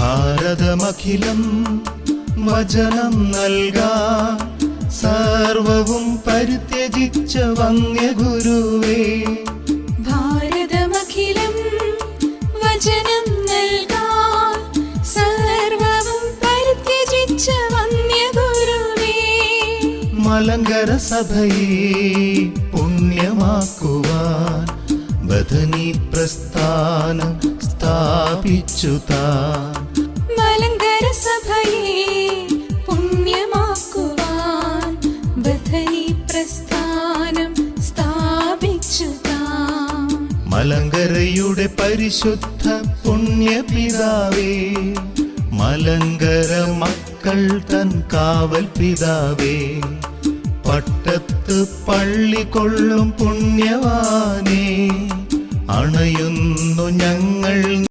ഭാരതമഖിലം വചനം നൽകാ. സർവവും പരിത്യജിച്ച വന്യഗുരുവേ. ഭാരതമഖിലം വചനം നൽകാൻ സർവവും പരിത്യജിച്ച വന്യഗുരുവേ. മലങ്കര സഭയെ പുണ്യമാക്കുവാൻ ബഥനി പ്രസ്ഥാനം സ്ഥാപിച്ചു താൻ മലങ്കരയുടെ പരിശുദ്ധ പുണ്യപിതാവേ മലങ്കര മക്കൾ തൻ കാവൽ പിതാവേ പട്ടത്ത് പള്ളി കൊള്ളും പുണ്യവാനേ അണയുന്നു ഞങ്ങൾ